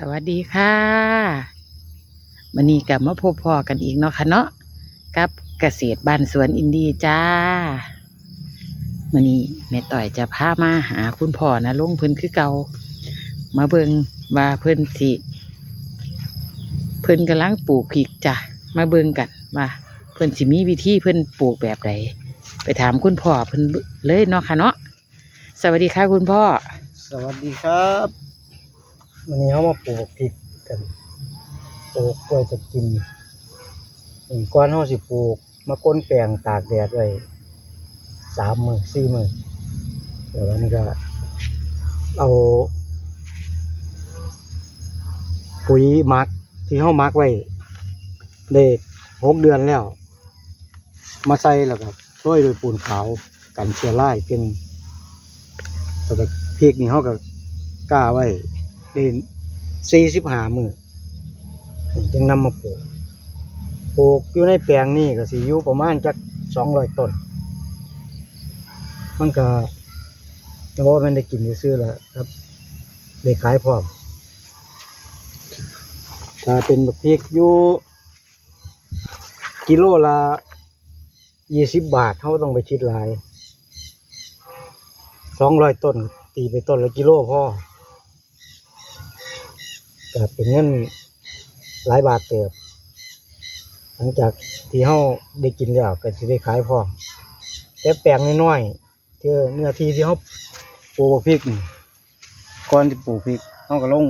สวัสดีค่ะวันนี้กลับมาพบพอกันอีกเนาะค่ะเนาะกับเกษตรบ้านสวนอินดีจ้าวันนี้แม่ต่อยจะพามาหาคุณพ่อนะลุงเพิ่นคือเก่ามาเบิงว่าเพิ่นสิเพิ่นกำลังปลูกพริกจ้ะมาเบิงกันว่าเพิ่นสิมีวิธีเพิ่นปลูกแบบใดไปถามคุณพ่อเพิ่นเลยเนาะค่ะเนาะสวัสดีค่ะคุณพ่อ สวัสดีครับ วันนี้เขามาปลูกพริกกันปลูกกล้วยจะกินหนึ่งก้อนเขาสิปลูก มาก้นแปลงตากแดดไว้สามมือสี่มือเดี๋ยววันนี้ก็ เอาปุ๋ยมักที่เขามักไว้ได้หกเดือนแล้ว มาใส่แล้วก็ช่วยโดยปูนขาวกันเชื้อราเป็นแต่พริกนี่เขาก็กล้าไว้ ได้สี่สิบห้ามือผมจึงนำมาปลูกปลูกอยู่ในแปลงนี่ก็สิอยู่ประมาณจักสองร้อยต้น มันก็แต่ว่ามันได้กินซื้อแล้วครับได้ขายพร้อมถ้าเป็นบักพริกอยู่กิโลละยี่สิบบาทเขาต้องไปชิดหลายสองร้อยต้น ตีไปต้นละกิโลพ่อ แต่เป็นเงินหลายบาทเติบ หลังจากที่เฮาได้กินแล้วก็สิได้ขายพร้อมแต่แปลงน้อยๆที่เนื้อที่ที่เฮาปลูกพริกนี่ก่อนที่ปลูกพริกเฮาก็ลง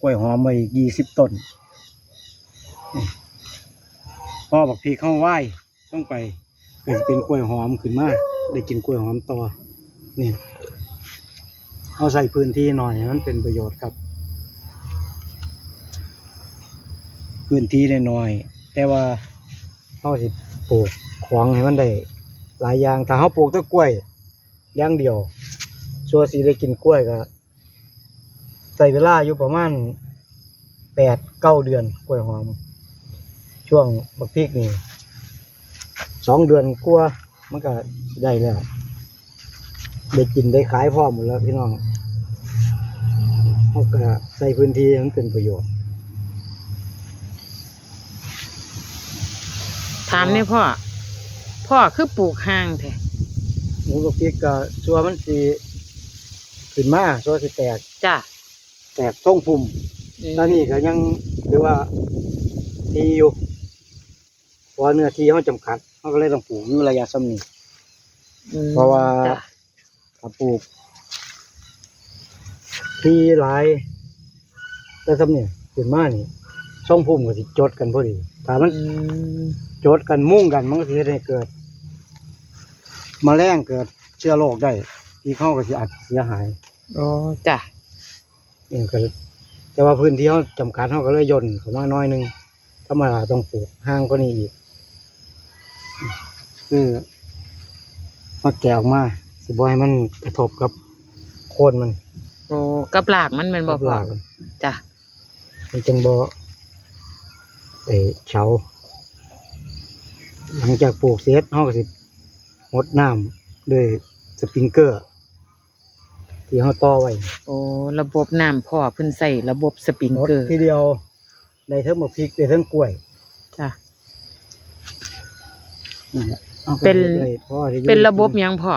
กล้วยหอมไว้ยี่สิบต้นนี่พอบักพริกเฮาไหว้ต้องไปก็สิเป็นกล้วยหอมขึ้นมาได้กินกล้วยหอมต่อนี่เอาใส่พื้นที่หน่อยมันเป็นประโยชน์ครับ พื้นที่น้อยๆแต่ว่าเขาสิปลูกของให้มันได้หลายอย่างถ้าเขาปลูกต้นกล้วยอย่างเดียวชัวร์สีได้กินกล้วยก็ใส่เวลาอยู่ประมาณแปดเก้าเดือนกล้วยหอม ช่วงบักพริกนี่สองเดือนกลัวมันก็ได้แล้วได้กินได้ขายพร้อมหมดแล้วพี่น้องเขาก็ใส่พื้นที่ให้มันเป็นประโยชน์ ถามเนี่ยพ่อ พ่อคือปลูกห่างแท้หมูกับพริกก็ชัวมันสีขึ้นมาชัวสิแตก จ้ะแตกท่งพุ่มตอนนี้ก็ยังหรือว่าดีอยู่เพราะว่าเนื้อที่เขาจำกัดเขาก็เลยต้องปลูกอยู่ระยะสำนีอืมเพราะว่าจ้ะถ้าปลูก ที่หลายแต่สำเนี่ยขึ้นมานี่ ช่องพุ่มก็สิจดกันพอดีถ้ามันอืมโจทย์กันมุ่งกันมันก็จะได้เกิดมแมลงเกิดเชื้อโรคได้ ที่เข้าก็จะอาจเสียหายอ๋อจ้ะเองก็แต่ว่าพื้นที่เขาจำกัดเขาก็เลยย่นเขามาน้อยหนึงธรรมดาต้องปลูกห่างก็นี่อีกคือมาแกะออกมาสิบให้มันกระทบกับโคนมัน โอ้กับหลากมันแมันบ่กับพ่อรากมันจ้ะมันจึงบ่ ไอเฉาหลังจากปลูกเสร็จเขาก็สิงดน้ำด้วยสปริงเกอร์ ที่เขาต่อไว้โอ้ระบบน้ำพ่อเพิ่นใส่ระบบสปริงงดเกอร์ทีเดียวได้ทั้งมะพริกได้ทั้งกล้วยจ้ะนั่นแหละอาไเป็นได้พอที่อยู่เป็นระบบหยังพ่อ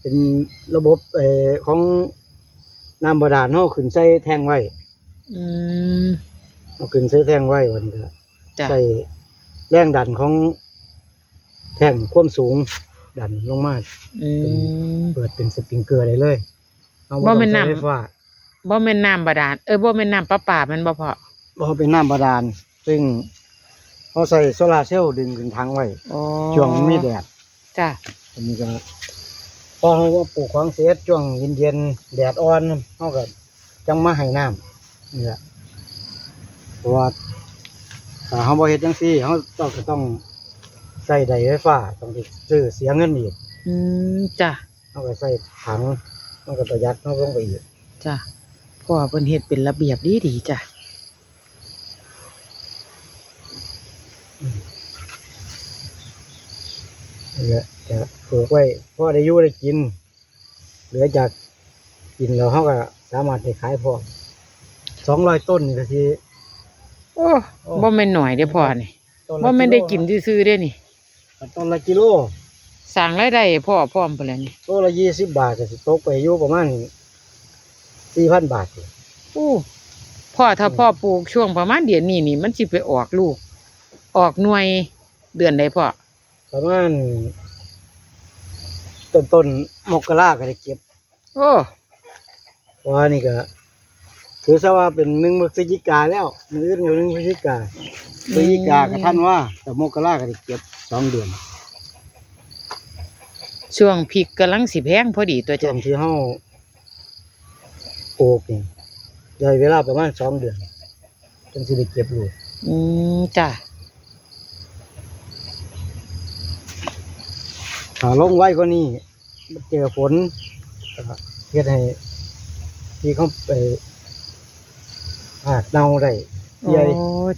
เป็นระบบเอ่อของน้ำบาดาลเขาขึ้นใส่แทงไว้ อืม เอาขึ้นใส่แทงไว้วันนี้จ้ะใส่แรงดันของแท่งความสูงดันลงมาอืมเปิดเป็นสปริงเกอร์ได้เลยเอาบ่แม่นต้องใช้น้ำไฟฟ้าบ่แม่นน้ำบาดาลเออบ่แม่นน้ำประปาแมันบ่พ่อบ่เป็นน้ำบาดาลซึ่งเขาใส่โซลาร์เซลล์ดึงขึ้นทางไว้อ๋อช่วงมันมีแดดจ้ะอันนี้ก็พอเขาว่าปลูกของเสร็จช่วงเย็นๆแดดอ่อนเขาก็จังมาให้น้ำนี่แหละเพ ราะว่าถ้าเขาบ่เฮ็ดจังซี่เขาต้องก็ต้องใส่ไดไฟฟ้าต้องไปซื้อเสียเงินอีกอืมจ้ะเขาก็ใส่ถังมันก็ประหยัดเขาลงไปอีกจ้ะพ่อเพิ่นเฮ็ดเป็นระเบียบดีดีๆจ้ะนี่แหละจะปลูกไว้พอได้อยู่ได้กิน เหลือจากกินแล้วเขาก็สามารถไปขายพอสองร้อยต้นนี่ก็สิ โอ้บ่แม่นหน่อยเด้อพ่อนี่ต้นละบ่แม่นได้กินโลซื่อๆเด้นี่ต้นละกิโลสร้างรายได้ให้พ่อพร้อมไปแล้วนี่โลละยี่สิบบาทก็สิตกไปอยู่ประมาณสี่พันบาทอยู่โอ้พ่อถ้าพ่อปลูกช่วงประมาณเดือนนี้นี่ มันสิไปออกลูก ออกหน่วยเดือนใดพ่อประมาณต้นต้นๆมกราก็ได้เก็บโอ้เพราะว่านี่ก็ ถือซะว่าเป็นหนึ่งพฤศจิกาแล้วมืออื่นก็หนึ่งพฤศจิกาพฤศจิกากับท่านว่าแต่มกราก็ได้เก็บสองเดือนช่วงพริกกำลังสิแพงพอดีตัวช่จ้ะวงที่เฮาปลูกนี่ได้เวลาประมาณสองเดือนจนสิได้เก็บลูกอืมจ้ะถ้าลงไว้ก็นี่เจอฝนก็เฮ็ดให้ที่เขาไป หากเน่าได้โอ้ใหญ่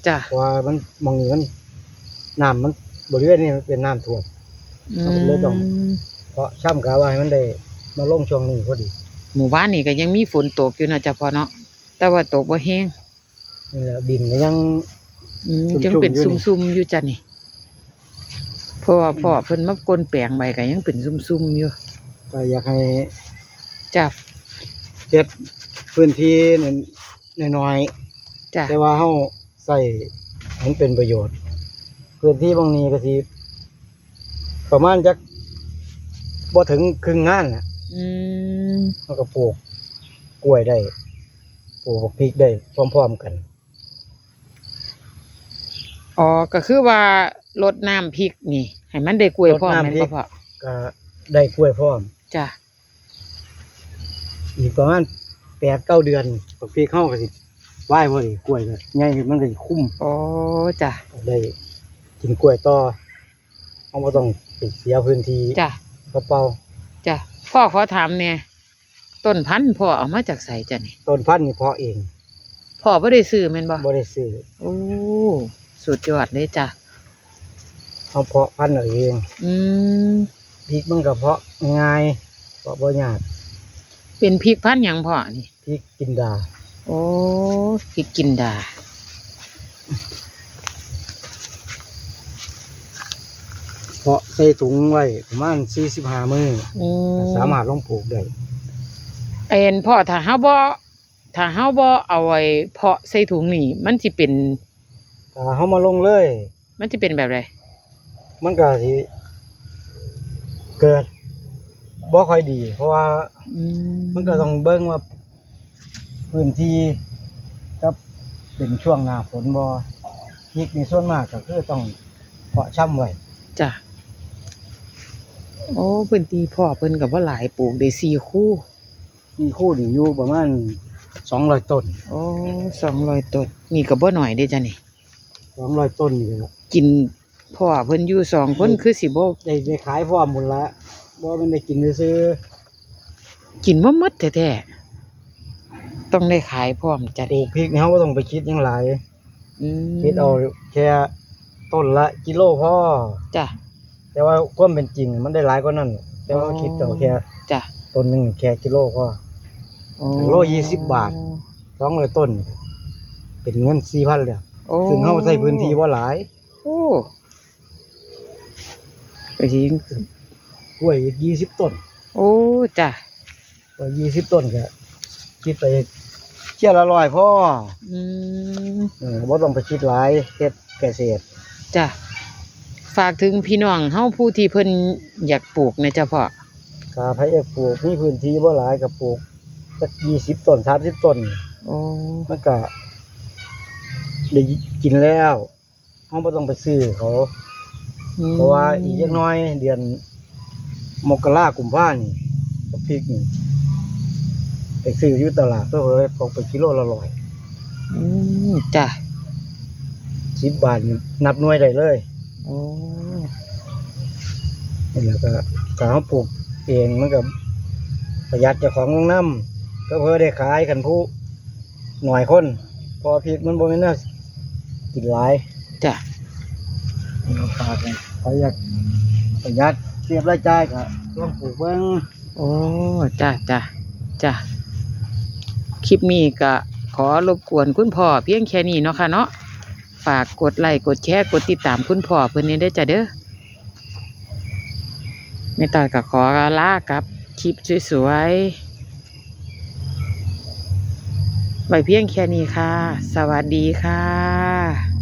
จ้ะเพราะว่ามันมองนี่มันน้ำมันบริเวณนี้มันเป็นน้ำท่วม อืเอาไปเลยต้องมเพราะช่ำกาว่าให้มันได้มาลงช่วงนี้พอดีหมู่บ้านนี่ก็ยังมีฝนตกอยู่นะจ้ะพ่อเนาะแต่ว่าตกบ่แห้งนี่แหละดินก็ยัง อืมชุ่มๆจังเป็นอยู่นี่ ซุ่มๆอยู่จ้ะนี่เพราะว่าพ่อเพิ่นมากลนแปลงใบก็ยังเป็นซุ่มๆอยู่ก็อยากให้จ้ะเฮ็ดพื้นที่น้ อยจ้ะๆแต่ว่าเฮาใส่ให้มันเป็นประโยชน์พื้นที่บางนี้ก็สิประมาณจักบ่ถึงครึ่งงานน่ะอืมมันก็ปลูกกล้วยได้ปลูกบักพริกได้พร้อมๆกัน อ๋อก็คือว่ารดน้ำพริกนี่ให้มันได้กล้วยพร้อมรดแม่นน้ำพริบ่ก พ่อก็ได้กล้วยพร้อม จ้ะอีกประมาณ แปดเก้าเดือนบักพริกเข้าก็สิไหว้พอดีกล้วยก็ใหญ่ขึ้นมันก็สิคุ้มอ๋อจ้ะได้กินกล้วยต่อเขาบ่ต้องไปเสียพื้นที่จ้ะกระเป๋าจ้ะพ่อขอถามเนี่ยต้นพันธุ์พ่อเอามาจากไสจ้ะนี่ต้นพันธุ์นี่เพาะเองพ่อบ่ได้ซื้อแม่นบ่บ่ได้ซื้อโอ้สุดยอดเลยจ้ะเขาเพาะพันธุ์เอาเองอืมพริกมันก็เพาะง่ายเพาะบ่ยาก เป็นพริกพันธุ์หยังพ่อนี่ พริกกินดาโอ้พริกกินดา เพาะใส่ถุงไว้ประมาณ45มื้ออืมสามารถลงปลูกได้เอ็นพ่อถ้าเฮาบ่ถ้าเฮาบ่เอาไว้เพาะใส่ถุงนี่ มันสิเป็น ถ้าเฮามาลงเลย มันสิเป็นแบบไรมันก็สิเกิด บ่ค่อยดี เพราะว่าอืมมันก็ต้องเบิ่งว่าพื้นที่กับเป็นช่วงหน้าฝนบ่พริกนี่ส่วนมากก็คือต้องเพาะช่ำไว้จ้ะโอ้พื้นที่พ่อเพิ่นก็บ่หลายปลูกได้สี่คู่ มีคู่นี่อยู่ประมาณ200ต้นโอ้สองร้อยต้นนี่ก็บ่หน่อยเด้จ้ะนี่ 200ต้นนี่ก็กินพ่อเพิ่นอยู่สองคนคือสิบ่ได้ได้ขายพร้อมหมดละ บ่แมันได้กินซื้อกินบ่หมดแท้ๆต้องได้ขายพร้อมจ้ะๆปลูดิกพริกนี่เฮาบ่ต้องไปคิดหยังหลายอืมคิดเอาแค่ต้นละกิโลพอจ้ะ แต่ว่าความเป็นจริงมันได้หลายกว่านั้น แต่ว่าอ๋อ คิดเอาแค่จ้ะต้นหนึงแค่กิโลพอ โอ้โลยี่สิบบาท สองร้อยต้น เป็นเงินสี่พันเลยโอ้ซึ่งเฮาใช้พื้นที่ว่าหลายโอ้ไปสิ กล้วยอีกยี่สิบต้นโอ้จ้ะกล้วยยี่สิบต้นก็คิดไปเชี่ยละร้อยพ่ออืมเออบ่ต้องไปคิดหลายเฮ็ดเกษตรจ้ะฝากถึงพี่น้องเฮาผู้ที่เพิ่นอยากปลูกนะจ้ะพ่อกาไผเอกปลูกมีพื้นที่บ่หลายก็ปลูกสักยี่สิบต้นสามสิบต้นโอ้มันก็ได้กินแล้วเฮาบ่ต้องไปซื้อเขาอืมเพราะว่าอีกจักหน้อยเดือน มกรากุมภานี่กับพริกนี่ไปซื้ออยู่ตลาดก็เลยตกไปกิโลละร้อยอืมจ้ะสิบบาทนี่นับหน่วยได้เลยโอ้นี่แหละก็การปลูกเองมันก็ประหยัดเจ้าของลงน้ำก็เพื่อได้ขายกันผู้หน่อยคนเพอพริกมันบ่แม่นน่ากินหลายจ้ะ เอาฝากกันเขาอยากประหยัด เสียบรายจ่ายก็ลองปลูกเบิ่งโอ้จ้ะจ้ะจ้ะคลิปนี้ก็ขอรบกวนคุณพ่อเพียงแค่นี้เนาะค่ะเนาะฝากกดไลค์กดแชร์กดติดตามคุณพ่อเพื่อนนี้ได้จ้ะเด้อแม่ต่อยก็ขอลากับคลิปสวยๆไว้เพียงแค่นี้ค่ะ สวัสดีค่ะ